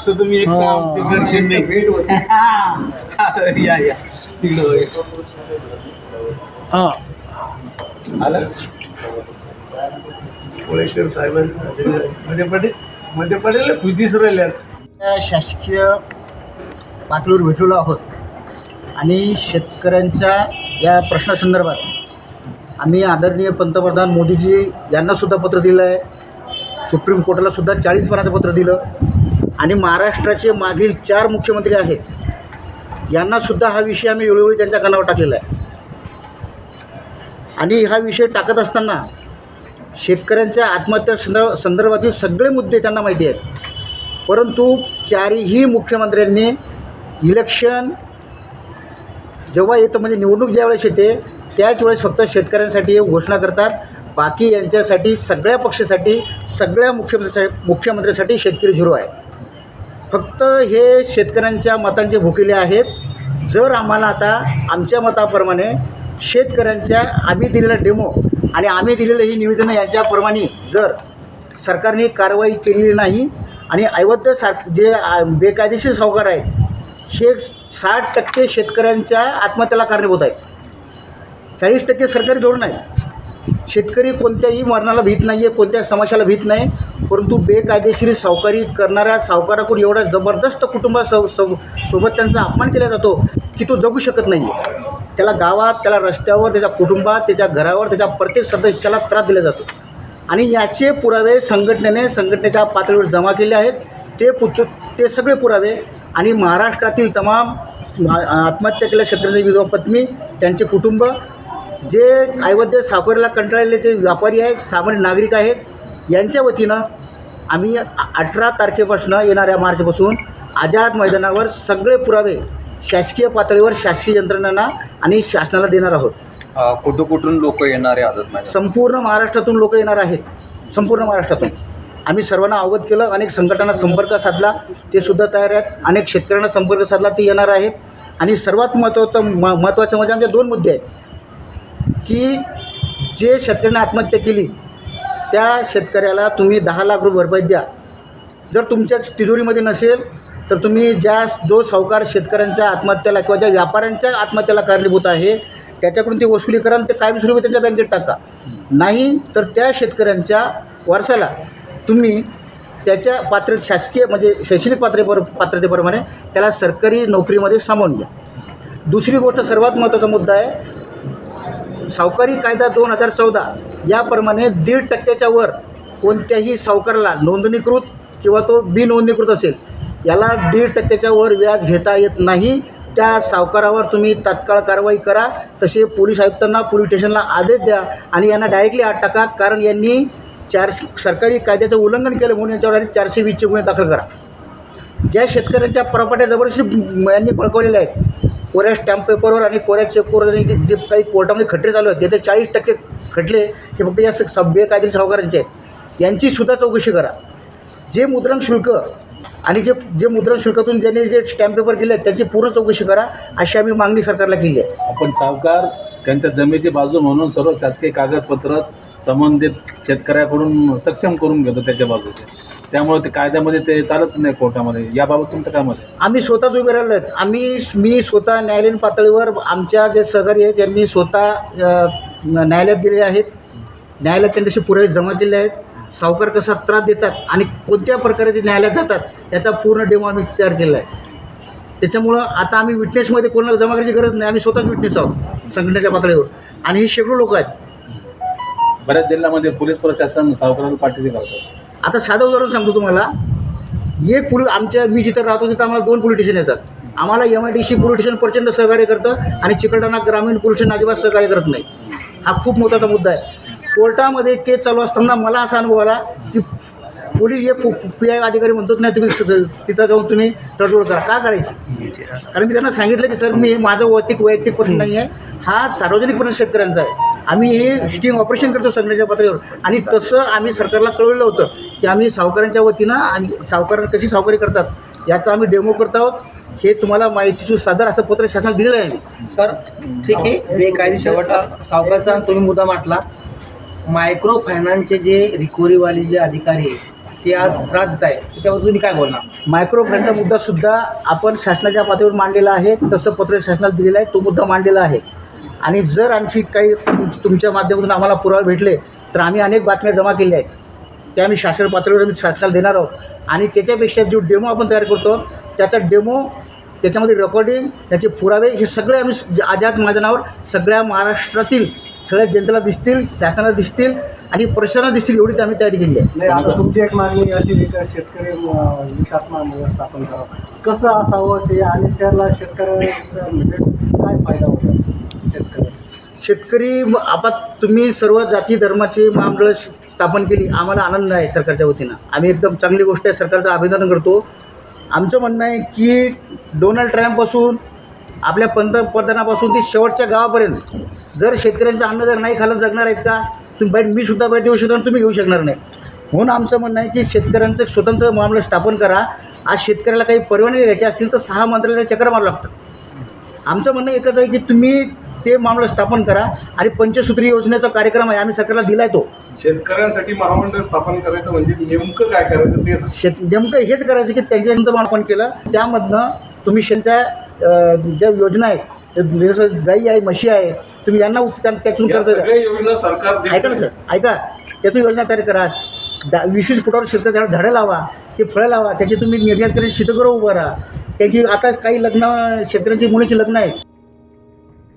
असं तुम्ही एक काम ते दर्शन नाही या या. तिकडं. हां. आलं? कोळेकर साहेबांचं मध्ये पडेल? मध्ये पडेल राहिल्यात शासकीय पातळीवर भेटलेलो आहोत. आणि शेतकऱ्यांच्या या प्रश्नासंदर्भात आम्ही आदरणीय पंतप्रधान मोदीजी यांनासुद्धा पत्र दिलं आहे सुप्रीम कोर्टाला सुद्धा चाळीस पानाचं पत्र दिलं. आणि महाराष्ट्राचे मागील चार मुख्यमंत्री आहेत. यांनासुद्धा हा विषय आम्ही वेळोवेळी त्यांच्या कानावर टाकलेला आहे. आणि हा विषय टाकत असताना शेतकऱ्यांच्या आत्महत्या संदर्भ संदर्भातील सगळे मुद्दे त्यांना माहिती आहेत. परंतु चारही मुख्यमंत्र्यांनी इलेक्शन जेव्हा येतं म्हणजे निवडणूक ज्यावेळेस येते त्याच वेळेस फक्त शेतकऱ्यांसाठी घोषणा करतात. बाकी यांच्यासाठी सगळ्या पक्षासाठी सगळ्या मुख्यमंत्र्यासाठी मुख्यमंत्र्यांसाठी शेतकरी झिरो आहे फक्त हे शेतकऱ्यांच्या मतांचे भुकेले आहेत. जर आम्हाला आता आमच्या मताप्रमाणे शेतकऱ्यांच्या आम्ही दिलेला डेमो आणि आम्ही दिलेलं ही निवेदनं यांच्याप्रमाणे जर सरकारने कारवाई केलेली नाही आणि अवैध सार जे बेकायदेशीर सावकार आहेत हे साठ टक्के शेतकऱ्यांच्या आत्महत्येला कारणीभूत आहेत. चाळीस टक्के सरकारी धोरण आहे. शेतकरी कोणत्याही मरणाला भीत नाही आहे कोणत्या समस्याला भीत नाही. परंतु बेकायदेशीर सावकारी करणाऱ्या सावकाराकडून एवढा जबरदस्त कुटुंबा सो सोबत त्यांचा अपमान केला जातो की तो जगू शकत नाही आहे त्याला गावात त्याला रस्त्यावर त्याच्या कुटुंबात त्याच्या घरावर त्याच्या प्रत्येक सदस्याला त्रास दिला जातो. आणि याचे पुरावे संघटनेने संघटनेच्या पातळीवर जमा केले आहेत. ते पुत ते सगळे पुरावे आणि महाराष्ट्रातील तमाम आत्महत्या केलेल्या शेतकऱ्यांची विधवा पत्नी त्यांचे कुटुंब जे अवैध साखरेला कंटाळलेले जे व्यापारी आहेत सामान्य नागरिक आहेत यांच्या वतीनं आम्ही अठरा तारखेपासून येणाऱ्या मार्चपासून आझाद मैदानावर सगळे पुरावे शासकीय पातळीवर शासकीय यंत्रणांना आणि शासनाला देणार आहोत. कुठं कुठून लोक येणारे आदत मैदान संपूर्ण महाराष्ट्रातून लोक येणार आहेत. संपूर्ण महाराष्ट्रातून. आम्ही सर्वांना अवगत केलं अनेक संघटनांना संपर्क साधला ते सुद्धा तयार आहेत. अनेक शेतकऱ्यांना संपर्क साधला ते येणार आहेत. आणि सर्वात महत्त्वाचं म महत्त्वाचं म्हणजे आमचे दोन मुद्दे आहेत. की जे शेतकऱ्याने आत्महत्या केली त्या शेतकऱ्याला तुम्ही दहा लाख रुपये भरपाई द्या. जर तुमच्या तिजोरीमध्ये नसेल तर तुम्ही ज्या जो सावकार शेतकऱ्यांच्या आत्महत्याला किंवा ज्या व्यापाऱ्यांच्या आत्महत्याला कारणीभूत आहे त्याच्याकडून ते वसुली करा आणि ते कायमस्वरूपी त्यांच्या बँकेत टाका. नाही तर त्या शेतकऱ्यांच्या वारसाला तुम्ही त्याच्या पात्र शासकीय म्हणजे शैक्षणिक पात्रेपर पात्रतेप्रमाणे त्याला सरकारी नोकरीमध्ये सामावून घ्या. दुसरी गोष्ट सर्वात महत्त्वाचा मुद्दा आहे सावकारी कायदा दोन हजार चौदा याप्रमाणे दीड टक्क्याच्या वर कोणत्याही सावकाराला नोंदणीकृत किंवा तो बिनोंदणीकृत असेल याला दीड टक्क्याच्या वर व्याज घेता येत नाही. त्या सावकारावर तुम्ही तात्काळ कारवाई करा. तसे पोलीस आयुक्तांना पोलीस स्टेशनला आदेश द्या आणि यांना डायरेक्टली आत टाका कारण यांनी चारशे सरकारी कायद्याचं उल्लंघन केलं म्हणून यांच्यावर डायरेक्ट चारशे वीसचे गुन्हे दाखल करा. ज्या शेतकऱ्यांच्या प्रॉपर्ट्या जबरदस्ती यांनी पळकवलेल्या आहेत कोऱ्या स्टॅम्प पेपरवर आणि कोऱ्या चेकवर आणि जे जे काही कोर्टामध्ये खटले चालू आहेत त्याचे चाळीस टक्के खटले हे फक्त या स- सभ्य कायदेशीर सावकारांचे आहेत. यांची सुद्धा चौकशी करा. जे मुद्रण शुल्क आणि जे जे मुद्रण शुल्कातून ज्यांनी जे स्टॅम्प पेपर केले आहेत त्यांची पूर्ण चौकशी करा अशी आम्ही मागणी सरकारला केली आहे. आपण सावकार त्यांच्या जमेची बाजू म्हणून सर्व शासकीय कागदपत्र संबंधित शेतकऱ्याकडून सक्षम करून घेतो त्याच्या बाजूचे. त्यामुळे ते कायद्यामध्ये ते चालत नाही कोर्टामध्ये. याबाबत तुमचं काय मत आहे? आम्ही स्वतःच उभे राहिलो आहेत. आम्ही मी स्वतः न्यायालयीन पातळीवर आमच्या जे सहकारी आहेत त्यांनी स्वतः न्यायालयात दिलेले आहेत. न्यायालयात त्यांच्याशी पुरावे जमा केले आहेत. सावकार कसा त्रास देतात आणि कोणत्या प्रकारे ते न्यायालयात जातात याचा पूर्ण डेमो आम्ही तयार केला आहे. त्याच्यामुळं आता आम्ही विटनेसमध्ये कोणाला जमा करायची गरज नाही. आम्ही स्वतःच विटनेस आहोत संघटनेच्या पातळीवर. आणि ही शेकडो लोक आहेत. बऱ्याच जिल्ह्यामध्ये पोलीस प्रशासन सावकाराला पाठीशी घालतात आता साधं उदाहरण सांगतो तुम्हाला एक पुल आमच्या मी जिथं राहतो तिथं आम्हाला दोन पोलीस स्टेशन येतात आम्हाला M I D C police station प्रचंड सहकार्य करतं आणि चिकलठाणा ग्रामीण पोलीस स्टेशन अजिबात सहकार्य करत नाही हा खूप महत्त्वाचा मुद्दा आहे कोर्टामध्ये केस चालू असताना मला असा अनुभव आला की पोलीस एक पी आय अधिकारी म्हणतो नाही तुम्ही तिथं जाऊन तुम्ही तडजोड करा का करायची कारण की त्यांना सांगितलं की सर मी माझं वैयक्तिक वैयक्तिक प्रश्न नाही आहे हा सार्वजनिक प्रश्न शेतकऱ्यांचा आहे आम्ही हे स्टिंग ऑपरेशन करतो संघटनेच्या पातळीवर. आणि तसं आम्ही सरकारला कळवलं होतं की आम्ही सावकारांच्या वतीनं आम्ही सावकारांना कशी सावकारी करतात याचा आम्ही डेमो करत आहोत. हे तुम्हाला माहितीचं सादर असं पत्र शासनाला दिलेलं आहे सर ठीक आहे. बेकायदेशीर सावकारचा तुम्ही मुद्दा मांडला. मायक्रो फायनान्सचे जे रिकव्हरीवाले जे अधिकारी आहेत ते आज त्रास देत आहे त्याच्याबद्दल तुम्ही काय बोलणार? मायक्रो फायनान्सचा मुद्दासुद्धा आपण शासनाच्या पातळीवर मांडलेला आहे. तसं पत्र शासनाला दिलेलं आहे तो मुद्दा मांडलेला आहे. आणि जर आणखी काही तुम- तुमच्या माध्यमातून आम्हाला पुरावे भेटले तर आम्ही अनेक बातम्या जमा केल्या आहेत. त्या आम्ही शासन पातळीवर आम्ही शासनाला देणार आहोत. आणि त्याच्यापेक्षा जो डेमो आपण तयार करतो त्याचा डेमो त्याच्यामध्ये रेकॉर्डिंग त्याचे पुरावे हे सगळे आम्ही आझाद मैदानावर सगळ्या महाराष्ट्रातील सगळ्या जनतेला दिसतील शासनाला दिसतील आणि प्रशासनाला दिसतील एवढी आम्ही तयारी केली आहे. नाही आता तुमची एक मागणी अशी शेतकरी विकास महामंडळ स्थापन करावं? कसं असावं ते आणि त्याला शेतकऱ्यांना म्हणजे काय फायदा होतो? शेतकरी म- आता तुम्ही सर्व जाती धर्माची महामंडळं स्थापन केली. आम्हाला आनंद आहे सरकारच्या वतीनं. आम्ही एकदम चांगली गोष्ट आहे. सरकारचं अभिनंदन करतो. आमचं म्हणणं आहे की डोनाल्ड ट्रम्पपासून आपल्या पंतप्रधानापासून ते शेवटच्या गावापर्यंत जर शेतकऱ्यांचं अन्न जर नाही खाल्लं जगणार आहेत का? तुम्ही बाईट मी सुद्धा बाईट देऊ शकणार तुम्ही घेऊ शकणार नाही. म्हणून आमचं म्हणणं आहे की शेतकऱ्यांचं स्वतंत्र मामलं स्थापन करा. आज शेतकऱ्याला काही परवानगी घ्यायची असतील तर सहा मंत्र्याला चक्र मारू लागतं. आमचं म्हणणं एकच आहे की तुम्ही ते मामला स्थापन करा आणि पंचसूत्री योजनेचा कार्यक्रम आहे आम्ही सरकारला दिला आहे तो. शेतकऱ्यांसाठी महामंडळ स्थापन करायचं म्हणजे नेमकं काय करायचं ते. शेत नेमकं हेच करायचं की त्यांच्यानंतर आपण केलं. त्यामधनं तुम्ही शेणच्या अं, ज्या योजना आहेत ते जसं गाई आहे म्हशी आहे तुम्ही यांना त्यातून योजना सरकार ऐका ना. सर ऐका. त्यातून योजना तयार करा. दा वीस वीस फुटावर शेतकरी झाडं झाडं लावा ते फळं लावा त्याची तुम्ही निर्यात करून शीतगृह उभं राहा. त्यांची आता काही लग्न शेतकऱ्यांची मुलीची लग्न आहेत.